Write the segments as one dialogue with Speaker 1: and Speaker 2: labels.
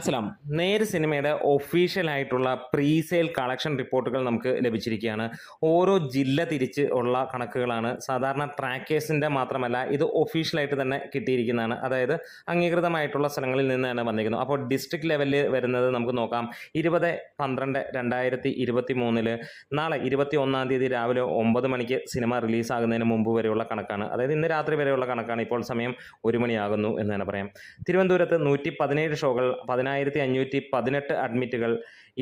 Speaker 1: അസ്സലാം നേര് സിനിമയുടെ ഒഫീഷ്യൽ ആയിട്ടുള്ള പ്രീ സെയിൽ കളക്ഷൻ റിപ്പോർട്ടുകൾ നമുക്ക് ലഭിച്ചിരിക്കുകയാണ്. ഓരോ ജില്ല തിരിച്ച് ഉള്ള കണക്കുകളാണ്. സാധാരണ ട്രാക്കേഴ്സിന്റെ മാത്രമല്ല ഇത് ഒഫീഷ്യലായിട്ട് തന്നെ കിട്ടിയിരിക്കുന്നതാണ്. അതായത് അംഗീകൃതമായിട്ടുള്ള സ്ഥലങ്ങളിൽ നിന്ന് തന്നെ വന്നിരിക്കുന്നു. അപ്പോൾ ഡിസ്ട്രിക്ട് ലെവലിൽ വരുന്നത് നമുക്ക് നോക്കാം. ഇരുപത് പന്ത്രണ്ട് രണ്ടായിരത്തി ഇരുപത്തി മൂന്നിൽ നാളെ ഇരുപത്തി ഒന്നാം തീയതി രാവിലെ ഒമ്പത് മണിക്ക് സിനിമ റിലീസാകുന്നതിന് മുമ്പ് വരെയുള്ള കണക്കാണ്. അതായത് ഇന്ന് രാത്രി വരെയുള്ള കണക്കാണ്. ഇപ്പോൾ സമയം ഒരു മണിയാകുന്നു എന്ന് തന്നെ പറയാം. തിരുവനന്തപുരത്ത് നൂറ്റി പതിനേഴ് ഷോകൾ പതിനായിരത്തി അഞ്ഞൂറ്റി പതിനെട്ട് അഡ്മിറ്റുകൾ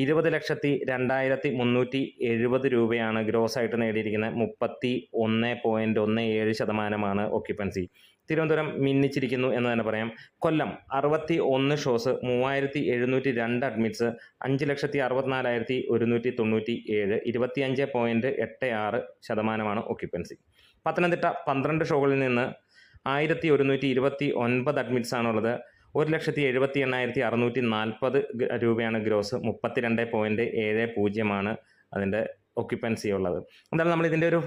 Speaker 1: ഇരുപത് ലക്ഷത്തി രണ്ടായിരത്തി മുന്നൂറ്റി എഴുപത് രൂപയാണ് ഗ്രോസ് ആയിട്ട് നേടിയിരിക്കുന്നത്. മുപ്പത്തി ഒന്ന് പോയിന്റ് ഒന്ന് ഏഴ് ശതമാനമാണ് ഒക്യുപ്പൻസി തിരുവനന്തപുരം മിന്നിച്ചിരിക്കുന്നു എന്ന് തന്നെ പറയാം. കൊല്ലം അറുപത്തി ഒന്ന് ഷോസ് മൂവായിരത്തി എഴുന്നൂറ്റി രണ്ട് അഡ്മിറ്റ്സ് അഞ്ച് ലക്ഷത്തി അറുപത്തിനാലായിരത്തി ഒരുന്നൂറ്റി തൊണ്ണൂറ്റി ഏഴ് ഇരുപത്തിയഞ്ച് പോയിന്റ് എട്ട് ആറ് ശതമാനമാണ് ഒക്യുപ്പൻസി പത്തനംതിട്ട പന്ത്രണ്ട് ഷോകളിൽ നിന്ന് ആയിരത്തി ഒരുന്നൂറ്റി ഇരുപത്തി ഒൻപത് അഡ്മിറ്റ്സ് ആണുള്ളത്. ഒരു ലക്ഷത്തി എഴുപത്തി എണ്ണായിരത്തി അറുന്നൂറ്റി നാൽപ്പത് രൂപയാണ് ഗ്രോസ്. മുപ്പത്തിരണ്ട് പോയിന്റ് ഏഴ് പൂജ്യമാണ് അതിന്റെ ഒക്യുപ്പൻസി ഉള്ളത്. എന്തായാലും നമ്മൾ ഇതിന്റെ ഒരു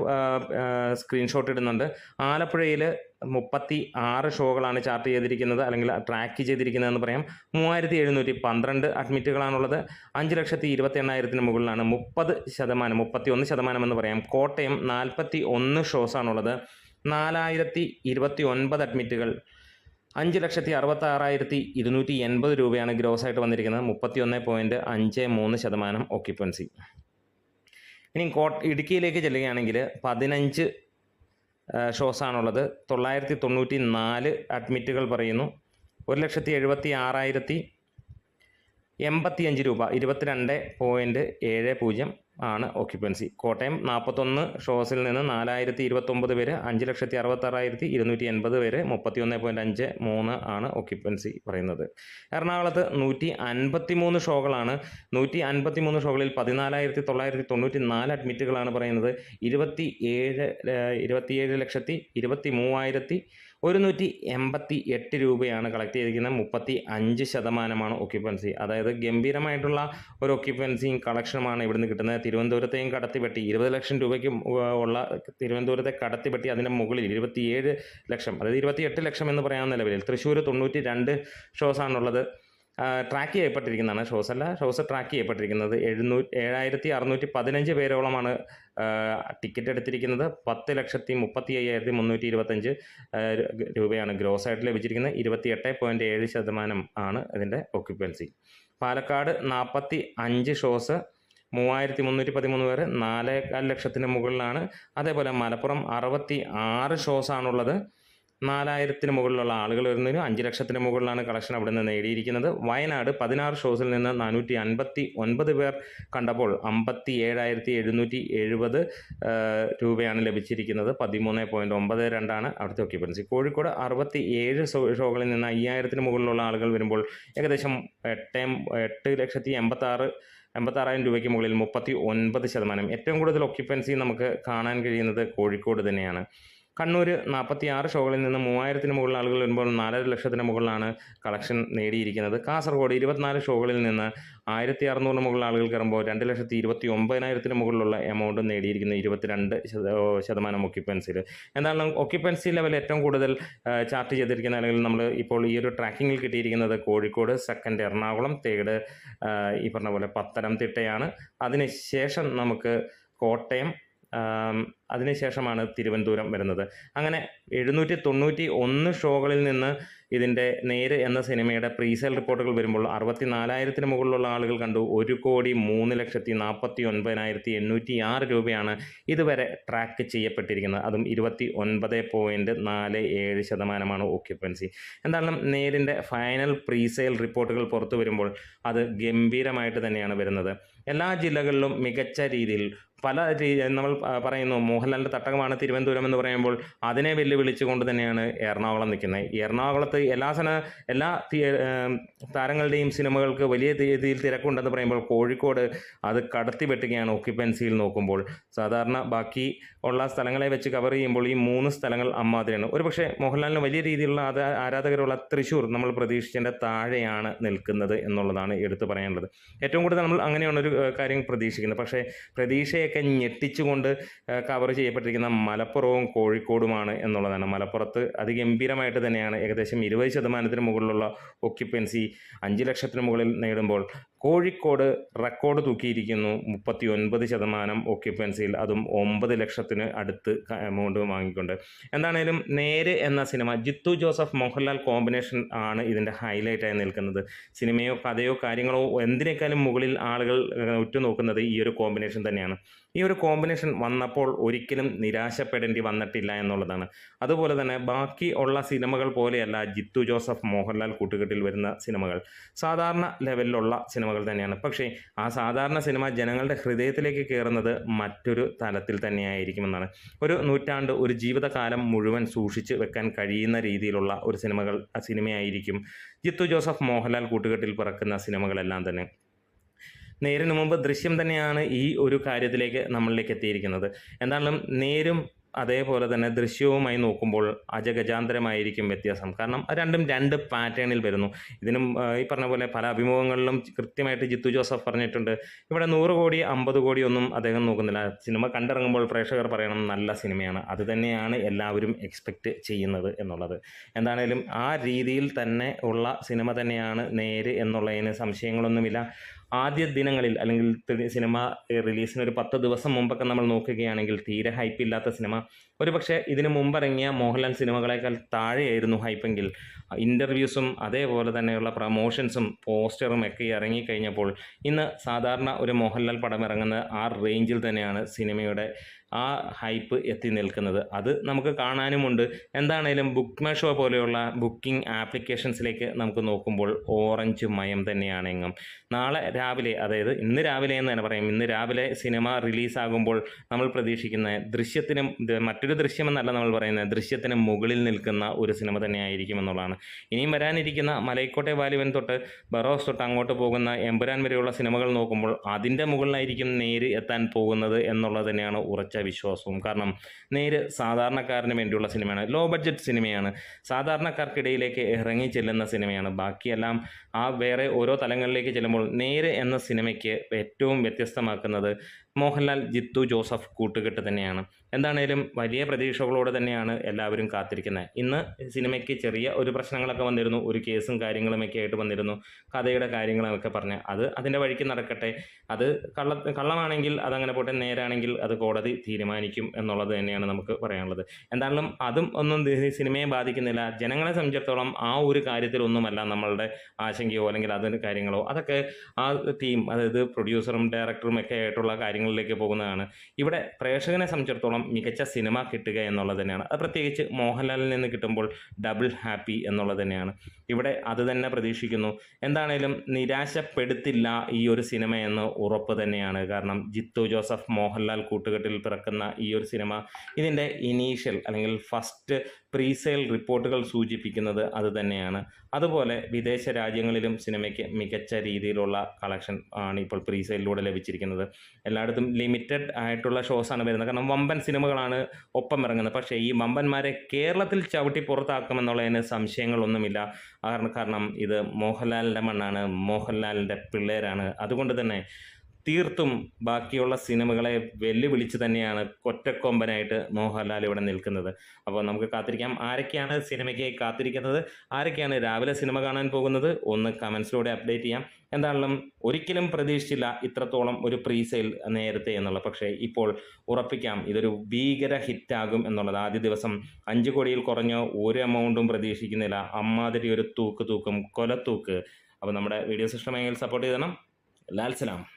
Speaker 1: സ്ക്രീൻഷോട്ട് ഇടുന്നുണ്ട്. ആലപ്പുഴയിൽ മുപ്പത്തി ആറ് ഷോകളാണ് ചാർട്ട് ചെയ്തിരിക്കുന്നത് അല്ലെങ്കിൽ ട്രാക്ക് ചെയ്തിരിക്കുന്നതെന്ന് പറയാം. മൂവായിരത്തി എഴുന്നൂറ്റി പന്ത്രണ്ട് അഡ്മിറ്റുകളാണുള്ളത് അഞ്ച് ലക്ഷത്തി ഇരുപത്തി എണ്ണായിരത്തിന് മുകളിലാണ്. മുപ്പത് ശതമാനം മുപ്പത്തി ഒന്ന് ശതമാനം എന്ന് പറയാം. കോട്ടയം നാൽപ്പത്തി ഒന്ന് ഷോസാണുള്ളത് നാലായിരത്തി ഇരുപത്തി ഒൻപത് അഡ്മിറ്റുകൾ അഞ്ച് ലക്ഷത്തി അറുപത്തി ആറായിരത്തി ഇരുന്നൂറ്റി എൺപത് രൂപയാണ് ഗ്രോസ് ആയിട്ട് വന്നിരിക്കുന്നത്. മുപ്പത്തി ഒന്ന് പോയിന്റ് അഞ്ച് മൂന്ന് ശതമാനം ഓക്യുപ്പൻസി ഇനി കോട്ട ഇടുക്കിയിലേക്ക് ചെല്ലുകയാണെങ്കിൽ പതിനഞ്ച് ഷോസാണുള്ളത്. തൊള്ളായിരത്തി തൊണ്ണൂറ്റി നാല് അഡ്മിറ്റുകൾ പറയുന്നു. ഒരു ലക്ഷത്തി എഴുപത്തി ആറായിരത്തി എൺപത്തിയഞ്ച് രൂപ ഇരുപത്തിരണ്ട് പോയിന്റ് ഏഴ് പൂജ്യം. ആണ് ഓക്യുപ്പൻസി കോട്ടയം നാൽപ്പത്തൊന്ന് ഷോസിൽ നിന്ന് നാലായിരത്തി ഇരുപത്തൊമ്പത് പേര് അഞ്ച് ലക്ഷത്തി അറുപത്താറായിരത്തി ഇരുന്നൂറ്റി എൺപത് പേര് മുപ്പത്തി ഒന്ന് പോയിന്റ് അഞ്ച് മൂന്ന് ആണ് ഓക്യുപ്പൻസി പറയുന്നത്. എറണാകുളത്ത് നൂറ്റി അൻപത്തി മൂന്ന് ഷോകളാണ് നൂറ്റി അൻപത്തി മൂന്ന് ഷോകളിൽ പതിനാലായിരത്തി തൊള്ളായിരത്തി തൊണ്ണൂറ്റി നാല് അഡ്മിറ്റുകളാണ് പറയുന്നത്. ഇരുപത്തി ഏഴ് ഇരുപത്തിയേഴ് ലക്ഷത്തി ഇരുപത്തി മൂവായിരത്തി ഒരുന്നൂറ്റി എൺപത്തി എട്ട് രൂപയാണ് കളക്ട് ചെയ്തിരിക്കുന്നത് മുപ്പത്തി അഞ്ച് ശതമാനമാണ് ഒക്യുപ്പൻസി അതായത് ഗംഭീരമായിട്ടുള്ള ഒരു ഒക്യുപ്പൻസിയും കളക്ഷനുമാണ് ഇവിടുന്ന് കിട്ടുന്നത്. തിരുവനന്തപുരത്തെയും കടത്തിപ്പെട്ടി ഇരുപത് ലക്ഷം രൂപയ്ക്ക് ഉള്ള തിരുവനന്തപുരത്തെ കടത്തിപ്പെട്ടി അതിന്റെ മുകളിൽ ഇരുപത്തിയേഴ് ലക്ഷം അതായത് ഇരുപത്തിയെട്ട് ലക്ഷം എന്ന് പറയാവുന്ന നിലവിൽ. തൃശ്ശൂർ തൊണ്ണൂറ്റി രണ്ട് ഷോസാണുള്ളത് ട്രാക്ക് ചെയ്യപ്പെട്ടിരിക്കുന്നതാണ് ഷോസ് അല്ല ഷോസ് ട്രാക്ക് ചെയ്യപ്പെട്ടിരിക്കുന്നത് എഴുന്നൂറ്റി ഏഴായിരത്തി അറുന്നൂറ്റി പതിനഞ്ച് പേരോളമാണ് ടിക്കറ്റ് എടുത്തിരിക്കുന്നത്. പത്ത് ലക്ഷത്തി മുപ്പത്തി അയ്യായിരത്തി മുന്നൂറ്റി ഇരുപത്തഞ്ച് രൂപയാണ് ഗ്രോസ് ആയിട്ട് ലഭിച്ചിരിക്കുന്നത്. ഇരുപത്തി എട്ട് പോയിന്റ് ഏഴ് ശതമാനം ആണ് ഇതിന്റെ ഓക്യുപ്പൻസി പാലക്കാട് നാൽപ്പത്തി അഞ്ച് ഷോസ് മൂവായിരത്തി മുന്നൂറ്റി പതിമൂന്ന് പേര് നാലേകാൽ ലക്ഷത്തിന് മുകളിലാണ്. അതേപോലെ മലപ്പുറം അറുപത്തി ആറ് ഷോസാണുള്ളത്. നാലായിരത്തിന് മുകളിലുള്ള ആളുകൾ വരുന്നതിന് അഞ്ച് ലക്ഷത്തിന് മുകളിലാണ് കളക്ഷൻ അവിടെ നിന്ന് നേടിയിരിക്കുന്നത്. വയനാട് പതിനാറ് ഷോസിൽ നിന്ന് നാനൂറ്റി അൻപത്തി ഒൻപത് പേർ കണ്ടപ്പോൾ അമ്പത്തി ഏഴായിരത്തി എഴുന്നൂറ്റി എഴുപത് രൂപയാണ് ലഭിച്ചിരിക്കുന്നത്. പതിമൂന്ന് പോയിന്റ് ഒമ്പത് രണ്ടാണ് അവിടുത്തെ ഒക്യുപ്പൻസി കോഴിക്കോട് അറുപത്തി ഏഴ് ഷോകളിൽ നിന്ന് അയ്യായിരത്തിന് മുകളിലുള്ള ആളുകൾ വരുമ്പോൾ ഏകദേശം എട്ട് എട്ട് ലക്ഷത്തി എൺപത്താറ് എൺപത്താറായിരം രൂപയ്ക്ക് മുകളിൽ മുപ്പത്തി ഒൻപത് ശതമാനം. ഏറ്റവും കൂടുതൽ ഒക്യുപ്പൻസി നമുക്ക് കാണാൻ കഴിയുന്നത് കോഴിക്കോട് തന്നെയാണ്. കണ്ണൂർ നാൽപ്പത്തി ആറ് ഷോകളിൽ നിന്ന് മൂവായിരത്തിന് മുകളിൽ ആളുകൾ വരുമ്പോൾ നാലര ലക്ഷത്തിന് മുകളിലാണ് കളക്ഷൻ നേടിയിരിക്കുന്നത്. കാസർഗോഡ് ഇരുപത്തിനാല് ഷോകളിൽ നിന്ന് ആയിരത്തി അറുന്നൂറിന് മുകളിൽ ആളുകൾ കയറുമ്പോൾ രണ്ട് ലക്ഷത്തി ഇരുപത്തി ഒമ്പതിനായിരത്തിന് മുകളിലുള്ള എമൗണ്ട് നേടിയിരിക്കുന്ന ഇരുപത്തിരണ്ട് ശതമാനം ഒക്യുപ്പൻസിയിൽ എന്നാലും ഒക്യുപ്പൻസി ലെവൽ ഏറ്റവും കൂടുതൽ ചാർട്ട് ചെയ്തിരിക്കുന്ന അല്ലെങ്കിൽ നമ്മൾ ഇപ്പോൾ ഈ ഒരു ട്രാക്കിങ്ങിൽ കിട്ടിയിരിക്കുന്നത് കോഴിക്കോട് സെക്കൻഡ് എറണാകുളം തേർഡ് ഈ പറഞ്ഞ പോലെ പത്തനംതിട്ടയാണ്. അതിനുശേഷം നമുക്ക് കോട്ടയം അതിനുശേഷമാണ് തിരുവനന്തപുരം വരുന്നത്. അങ്ങനെ എഴുന്നൂറ്റി തൊണ്ണൂറ്റി ഒന്ന് ഷോകളിൽ നിന്ന് ഇതിന്റെ നേര് എന്ന സിനിമയുടെ പ്രീസെയിൽ റിപ്പോർട്ടുകൾ വരുമ്പോൾ അറുപത്തി നാലായിരത്തിന് മുകളിലുള്ള ആളുകൾ കണ്ടു. ഒരു കോടി മൂന്ന് ലക്ഷത്തി നാൽപ്പത്തി ഒൻപതിനായിരത്തി എണ്ണൂറ്റി ആറ് രൂപയാണ് ഇതുവരെ ട്രാക്ക് ചെയ്യപ്പെട്ടിരിക്കുന്നത്. അതും ഇരുപത്തി ഒൻപത് പോയിന്റ് നാല് ഏഴ് ശതമാനമാണ് ഓക്യുപ്പൻസി എന്തായാലും നേരിന്റെ ഫൈനൽ പ്രീസെയിൽ റിപ്പോർട്ടുകൾ പുറത്തു വരുമ്പോൾ അത് ഗംഭീരമായിട്ട് തന്നെയാണ് വരുന്നത്. എല്ലാ ജില്ലകളിലും മികച്ച രീതിയിൽ പല നമ്മൾ പറയുന്നു മോഹൻലാലിന്റെ തട്ടകമാണ് തിരുവനന്തപുരം എന്ന് പറയുമ്പോൾ അതിനെ വെല്ലുവിളിച്ചുകൊണ്ട് തന്നെയാണ് എറണാകുളം നിൽക്കുന്നത്. എറണാകുളത്ത് എല്ലാ സന എല്ലാ താരങ്ങളുടെയും സിനിമകൾക്ക് വലിയ രീതിയിൽ തിരക്കുണ്ടെന്ന് പറയുമ്പോൾ കോഴിക്കോട് അത് കടത്തി വെട്ടുകയാണ് ഓക്യുപ്പൻസിയിൽ നോക്കുമ്പോൾ. സാധാരണ ബാക്കി ഉള്ള സ്ഥലങ്ങളെ വെച്ച് കവർ ചെയ്യുമ്പോൾ ഈ മൂന്ന് സ്ഥലങ്ങൾ അമ്മാതിരിയാണ്. ഒരുപക്ഷെ മോഹൻലാലിന് വലിയ രീതിയിലുള്ള അത് ആരാധകരുള്ള തൃശ്ശൂർ നമ്മൾ പ്രതീക്ഷിച്ചതിന്റെ താഴെയാണ് നിൽക്കുന്നത് എന്നുള്ളതാണ് എടുത്തു പറയാനുള്ളത്. ഏറ്റവും കൂടുതൽ നമ്മൾ അങ്ങനെയാണ് ഒരു കാര്യം പ്രതീക്ഷിക്കുന്നത്. പക്ഷേ പ്രതീക്ഷയൊക്കെ ഞെട്ടിച്ചുകൊണ്ട് കവർ ചെയ്യപ്പെട്ടിരിക്കുന്ന മലപ്പുറവും കോഴിക്കോടുമാണ് എന്നുള്ളതാണ്. മലപ്പുറത്ത് അതിഗംഭീരമായിട്ട് തന്നെയാണ് ഏകദേശം ഇരുപത് ശതമാനത്തിന് മുകളിലുള്ള ഒക്യുപ്പൻസി അഞ്ച് ലക്ഷത്തിന് മുകളിൽ നേടുമ്പോൾ കോഴിക്കോട് റെക്കോർഡ് തൂക്കിയിരിക്കുന്നു. മുപ്പത്തി ഒൻപത് ശതമാനം ഓക്യുപ്പൻസിയിൽ അതും ഒമ്പത് ലക്ഷത്തിന് അടുത്ത് എമൗണ്ട് വാങ്ങിക്കൊണ്ട്. എന്താണേലും നേര് എന്ന സിനിമ ജിത്തു ജോസഫ് മോഹൻലാൽ കോമ്പിനേഷൻ ആണ് ഇതിന്റെ ഹൈലൈറ്റായി നിൽക്കുന്നത്. സിനിമയോ കഥയോ കാര്യങ്ങളോ എന്തിനേക്കാളും മുകളിൽ ആളുകൾ ഉറ്റുനോക്കുന്നത് ഈ ഒരു കോമ്പിനേഷൻ തന്നെയാണ്. ഈ ഒരു കോമ്പിനേഷൻ വന്നപ്പോൾ ഒരിക്കലും നിരാശപ്പെടേണ്ടി വന്നിട്ടില്ല എന്നുള്ളതാണ്. അതുപോലെ തന്നെ ബാക്കി ഉള്ള സിനിമകൾ പോലെയല്ല ജിത്തു ജോസഫ് മോഹൻലാൽ കൂട്ടുകെട്ടിൽ വരുന്ന സിനിമകൾ. സാധാരണ ലെവലിലുള്ള സിനിമകൾ തന്നെയാണ്. പക്ഷേ ആ സാധാരണ സിനിമ ജനങ്ങളുടെ ഹൃദയത്തിലേക്ക് കയറുന്നത് മറ്റൊരു തലത്തിൽ തന്നെയായിരിക്കുമെന്നാണ്. ഒരു നൂറ്റാണ്ട് ഒരു ജീവിതകാലം മുഴുവൻ സൂക്ഷിച്ച് വെക്കാൻ കഴിയുന്ന രീതിയിലുള്ള ഒരു സിനിമകൾ സിനിമയായിരിക്കും ജിത്തു ജോസഫ് മോഹൻലാൽ കൂട്ടുകെട്ടിൽ പിറക്കുന്ന സിനിമകളെല്ലാം തന്നെ. നേരിന് മുമ്പ് ദൃശ്യം തന്നെയാണ് ഈ ഒരു കാര്യത്തിലേക്ക് നമ്മളിലേക്ക് എത്തിയിരിക്കുന്നത്. എന്തായാലും നേരും അതേപോലെ തന്നെ ദൃശ്യവുമായി നോക്കുമ്പോൾ അജഗജാന്തരമായിരിക്കും വ്യത്യാസം. കാരണം രണ്ടും രണ്ട് പാറ്റേണിൽ വരുന്നു. ഇതിനും ഈ പറഞ്ഞ പോലെ പല അഭിമുഖങ്ങളിലും കൃത്യമായിട്ട് ജിത്തു ജോസഫ് പറഞ്ഞിട്ടുണ്ട്. ഇവിടെ നൂറ് കോടി അമ്പത് കോടി ഒന്നും അദ്ദേഹം നോക്കുന്നില്ല. സിനിമ കണ്ടിറങ്ങുമ്പോൾ പ്രേക്ഷകർ പറയണം നല്ല സിനിമയാണ്. അത് തന്നെയാണ് എല്ലാവരും എക്സ്പെക്റ്റ് ചെയ്യുന്നത് എന്നുള്ളത്. എന്താണേലും ആ രീതിയിൽ തന്നെ ഉള്ള സിനിമ തന്നെയാണ് നേര് എന്നുള്ളതിന് സംശയങ്ങളൊന്നുമില്ല. ആദ്യ ദിനങ്ങളിൽ അല്ലെങ്കിൽ സിനിമ റിലീസിന് ഒരു പത്ത് ദിവസം മുമ്പൊക്കെ നമ്മൾ നോക്കുകയാണെങ്കിൽ തീരെ ഹൈപ്പ് ഇല്ലാത്ത സിനിമ ഒരുപക്ഷെ ഇതിനു മുമ്പിറങ്ങിയ മോഹൻലാൽ സിനിമകളേക്കാൾ താഴെയായിരുന്നു ഹൈപ്പെങ്കിൽ. ഇന്റർവ്യൂസും അതേപോലെ തന്നെയുള്ള പ്രമോഷൻസും പോസ്റ്ററും ഒക്കെ ഇറങ്ങിക്കഴിഞ്ഞപ്പോൾ ഇന്ന് സാധാരണ ഒരു മോഹൻലാൽ പടം ഇറങ്ങുന്ന ആ റേഞ്ചിൽ തന്നെയാണ് സിനിമയുടെ ആ ഹൈപ്പ് എത്തി നിൽക്കുന്നത്. അത് നമുക്ക് കാണാനുമുണ്ട്. എന്താണേലും ബുക്ക് മൈ ഷോ പോലെയുള്ള ബുക്കിംഗ് ആപ്ലിക്കേഷൻസിലേക്ക് നമുക്ക് നോക്കുമ്പോൾ ഓറഞ്ച് മയം തന്നെയാണ് നാളെ രാവിലെ അതായത് ഇന്ന് രാവിലെ എന്ന് തന്നെ പറയും. ഇന്ന് രാവിലെ സിനിമ റിലീസാകുമ്പോൾ നമ്മൾ പ്രതീക്ഷിക്കുന്ന ദൃശ്യത്തിനും ഇത് മറ്റൊരു ദൃശ്യമെന്നല്ല നമ്മൾ പറയുന്നത്. ദൃശ്യത്തിന് മുകളിൽ നിൽക്കുന്ന ഒരു സിനിമ തന്നെയായിരിക്കും എന്നുള്ളതാണ്. ഇനിയും വരാനിരിക്കുന്ന മലൈക്കോട്ടെ വാലിവൻ തൊട്ട് ബറോസ് തൊട്ട് അങ്ങോട്ട് പോകുന്ന എമ്പുരാൻ വരെയുള്ള സിനിമകൾ നോക്കുമ്പോൾ അതിന്റെ മുകളിലായിരിക്കും നേര് എത്താൻ പോകുന്നത് എന്നുള്ളത് തന്നെയാണ് ഉറച്ച വിശ്വാസവും. കാരണം നേര് സാധാരണക്കാരന് വേണ്ടിയുള്ള സിനിമയാണ്. ലോ ബഡ്ജറ്റ് സിനിമയാണ്. സാധാരണക്കാർക്കിടയിലേക്ക് ഇറങ്ങി ചെല്ലുന്ന സിനിമയാണ്. ബാക്കിയെല്ലാം ആ വേറെ ഓരോ തലങ്ങളിലേക്ക് ചെല്ലുമ്പോൾ നേര് എന്ന സിനിമയ്ക്ക് ഏറ്റവും വ്യത്യസ്തമാക്കുന്നത് മോഹൻലാൽ ജിത്തു ജോസഫ് കൂട്ടുകെട്ട് തന്നെയാണ്. എന്താണേലും വലിയ പ്രതീക്ഷകളോടെ തന്നെയാണ് എല്ലാവരും കാത്തിരിക്കുന്നത്. ഇന്ന് സിനിമയ്ക്ക് ചെറിയ ഒരു പ്രശ്നങ്ങളൊക്കെ വന്നിരുന്നു. ഒരു കേസും കാര്യങ്ങളുമൊക്കെ ആയിട്ട് വന്നിരുന്നു. കഥയുടെ കാര്യങ്ങളൊക്കെ പറഞ്ഞ്. അത് അതിന്റെ വഴിക്ക് നടക്കട്ടെ. അത് കള്ള കള്ളമാണെങ്കിൽ അതങ്ങനെ പോട്ടെ. നേരാണെങ്കിൽ അത് കോടതി തീരുമാനിക്കും എന്നുള്ളത് തന്നെയാണ് നമുക്ക് പറയാനുള്ളത്. എന്തായാലും അതും ഒന്നും സിനിമയെ ബാധിക്കുന്നില്ല. ജനങ്ങളെ സംബന്ധിച്ചിടത്തോളം ആ ഒരു കാര്യത്തിലൊന്നുമല്ല നമ്മളുടെ ആശങ്കയോ അല്ലെങ്കിൽ അതിന് കാര്യങ്ങളോ അതൊക്കെ ആ ടീം അതായത് പ്രൊഡ്യൂസറും ഡയറക്ടറും ഒക്കെ ആയിട്ടുള്ള കാര്യങ്ങളിലേക്ക് പോകുന്നതാണ്. ഇവിടെ പ്രേക്ഷകനെ സംബന്ധിച്ചിടത്തോളം മികച്ച സിനിമ കിട്ടുക എന്നുള്ളത് തന്നെയാണ്. അത് പ്രത്യേകിച്ച് മോഹൻലാലിൽ നിന്ന് കിട്ടുമ്പോൾ ഡബിൾ ഹാപ്പി എന്നുള്ളത് തന്നെയാണ്. ഇവിടെ അത് തന്നെ പ്രതീക്ഷിക്കുന്നു. എന്താണേലും നിരാശപ്പെടുത്തില്ല ഈ ഒരു സിനിമ എന്ന് ഉറപ്പ് തന്നെയാണ്. കാരണം ജിത്തു ജോസഫ് മോഹൻലാൽ കൂട്ടുകെട്ടിൽ പിറക്കുന്ന ഈ ഒരു സിനിമ ഇതിന്റെ ഇനീഷ്യൽ അല്ലെങ്കിൽ ഫസ്റ്റ് പ്രീസെയിൽ റിപ്പോർട്ടുകൾ സൂചിപ്പിക്കുന്നത് അത് തന്നെയാണ്. അതുപോലെ വിദേശ രാജ്യങ്ങളിലും സിനിമയ്ക്ക് മികച്ച രീതിയിലുള്ള കളക്ഷൻ ആണ് ഇപ്പോൾ പ്രീസെയിലൂടെ ലഭിച്ചിരിക്കുന്നത്. എല്ലായിടത്തും ലിമിറ്റഡ് ആയിട്ടുള്ള ഷോസാണ് വരുന്നത്. കാരണം വമ്പൻ സിനിമകളാണ് ഒപ്പം ഇറങ്ങുന്നത്. പക്ഷേ ഈ വമ്പന്മാരെ കേരളത്തിൽ ചവിട്ടി പുറത്താക്കുമെന്നുള്ളതിന് സംശയങ്ങളൊന്നുമില്ല. കാരണം കാരണം ഇത് മോഹൻലാലിന്റെ മണ്ണാണ്. മോഹൻലാലിന്റെ പിള്ളേരാണ്. അതുകൊണ്ട് തന്നെ തീർത്തും ബാക്കിയുള്ള സിനിമകളെ വെല്ലുവിളിച്ച് തന്നെയാണ് കൊറ്റക്കൊമ്പനായിട്ട് മോഹൻലാൽ ഇവിടെ നിൽക്കുന്നത്. അപ്പോൾ നമുക്ക് കാത്തിരിക്കാം. ആരൊക്കെയാണ് സിനിമയ്ക്ക് കാത്തിരിക്കുന്നത്? ആരൊക്കെയാണ് രാവിലെ സിനിമ കാണാൻ പോകുന്നത്? ഒന്ന് കമൻസിലൂടെ അപ്ഡേറ്റ് ചെയ്യാം. എന്തായാലും ഒരിക്കലും പ്രതീക്ഷിച്ചില്ല ഇത്രത്തോളം ഒരു പ്രീസെയിൽ നേരത്തെ എന്നുള്ളത്. പക്ഷേ ഇപ്പോൾ ഉറപ്പിക്കാം ഇതൊരു ഭീകര ഹിറ്റാകും എന്നുള്ളത്. ആദ്യ ദിവസം അഞ്ച് കോടിയിൽ കുറഞ്ഞ ഒരു എമൗണ്ടും പ്രതീക്ഷിക്കുന്നില്ല. അമ്മാതിരി ഒരു തൂക്ക് തൂക്കും കൊലത്തൂക്ക്. അപ്പോൾ നമ്മുടെ വീഡിയോസ് ഇഷ്ടമെങ്കിൽ സപ്പോർട്ട് ചെയ്യണം ലാൽ സലാം.